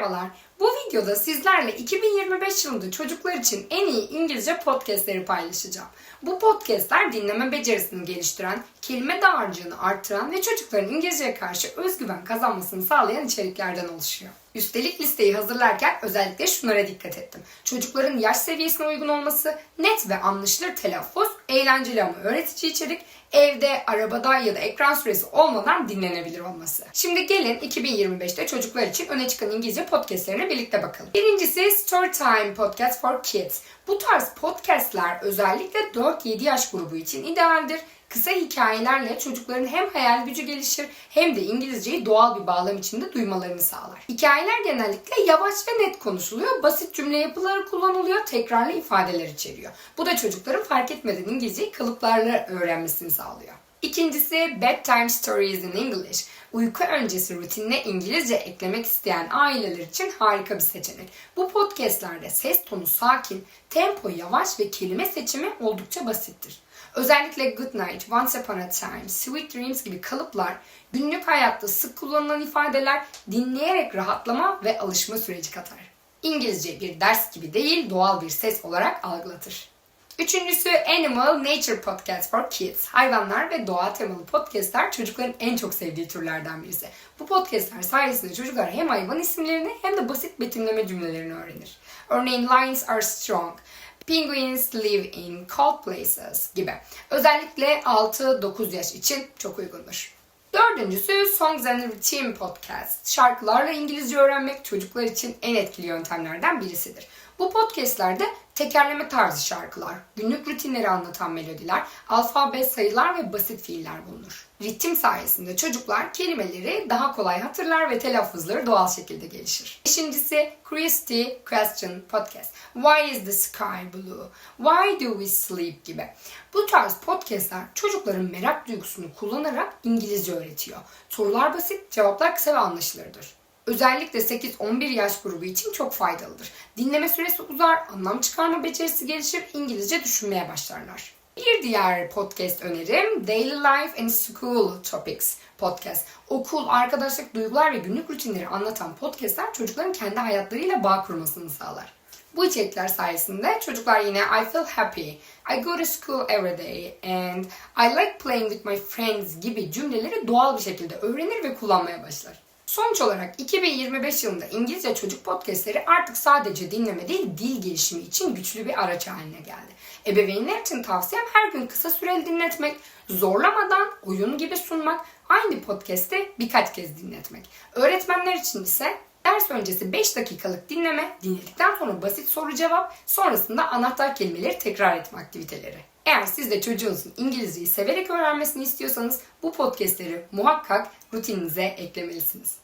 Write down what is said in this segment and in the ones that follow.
Merhabalar. Bu videoda sizlerle 2025 yılında çocuklar için en iyi İngilizce podcastleri paylaşacağım. Bu podcastler dinleme becerisini geliştiren, kelime dağarcığını artıran ve çocukların İngilizceye karşı özgüven kazanmasını sağlayan içeriklerden oluşuyor. Üstelik listeyi hazırlarken özellikle şunlara dikkat ettim. Çocukların yaş seviyesine uygun olması, net ve anlaşılır telaffuz, eğlenceli ama öğretici içerik, evde, arabada ya da ekran süresi olmadan dinlenebilir olması. Şimdi gelin 2025'te çocuklar için öne çıkan İngilizce podcastlerine birlikte bakalım. Birincisi Storytime Podcast for Kids. Bu tarz podcastler özellikle 4-7 yaş grubu için idealdir. Kısa hikayelerle çocukların hem hayal gücü gelişir hem de İngilizceyi doğal bir bağlam içinde duymalarını sağlar. Hikayeler genellikle yavaş ve net konuşuluyor, basit cümle yapıları kullanılıyor, tekrarlı ifadeler içeriyor. Bu da çocukların fark etmeden İngilizceyi kalıplarla öğrenmesini sağlıyor. İkincisi Bedtime Stories in English. Uyku öncesi rutinine İngilizce eklemek isteyen aileler için harika bir seçenek. Bu podcastlerde ses tonu sakin, tempo yavaş ve kelime seçimi oldukça basittir. Özellikle Good Night, Once Upon a Time, Sweet Dreams gibi kalıplar günlük hayatta sık kullanılan ifadeler dinleyerek rahatlama ve alışma süreci katar. İngilizce bir ders gibi değil doğal bir ses olarak algılatır. Üçüncüsü Animal Nature Podcast for Kids. Hayvanlar ve doğa temalı podcastler çocukların en çok sevdiği türlerden birisi. Bu podcastler sayesinde çocuklar hem hayvan isimlerini hem de basit betimleme cümlelerini öğrenir. Örneğin Lions are strong. Penguins live in cold places gibi. Özellikle 6-9 yaş için çok uygundur. Dördüncüsü Songs and Routine Podcast. Şarkılarla İngilizce öğrenmek çocuklar için en etkili yöntemlerden birisidir. Bu podcastlerde tekerleme tarzı şarkılar, günlük rutinleri anlatan melodiler, alfabe, sayılar ve basit fiiller bulunur. Ritim sayesinde çocuklar kelimeleri daha kolay hatırlar ve telaffuzları doğal şekilde gelişir. Beşincisi Christy Question Podcast. Why is the sky blue? Why do we sleep? gibi. Bu tarz podcastler çocukların merak duygusunu kullanarak İngilizce öğretiyor. Sorular basit, cevaplar kısa ve anlaşılırdır. Özellikle 8-11 yaş grubu için çok faydalıdır. Dinleme süresi uzar, anlam çıkarma becerisi gelişir, İngilizce düşünmeye başlarlar. Bir diğer podcast önerim Daily Life and School Topics podcast. Okul, arkadaşlık, duygular ve günlük rutinleri anlatan podcastler çocukların kendi hayatlarıyla bağ kurmasını sağlar. Bu içerikler sayesinde çocuklar yine I feel happy, I go to school every day and I like playing with my friends gibi cümleleri doğal bir şekilde öğrenir ve kullanmaya başlar. Sonuç olarak 2025 yılında İngilizce çocuk podcastleri artık sadece dinleme değil dil gelişimi için güçlü bir araç haline geldi. Ebeveynler için tavsiyem her gün kısa süreli dinletmek, zorlamadan oyun gibi sunmak, aynı podcast'i birkaç kez dinletmek. Öğretmenler için ise ders öncesi 5 dakikalık dinleme, dinledikten sonra basit soru cevap, sonrasında anahtar kelimeleri tekrar etme aktiviteleri. Eğer siz de çocuğunuzun İngilizceyi severek öğrenmesini istiyorsanız bu podcastleri muhakkak rutininize eklemelisiniz.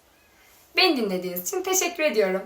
Beni dinlediğiniz için teşekkür ediyorum.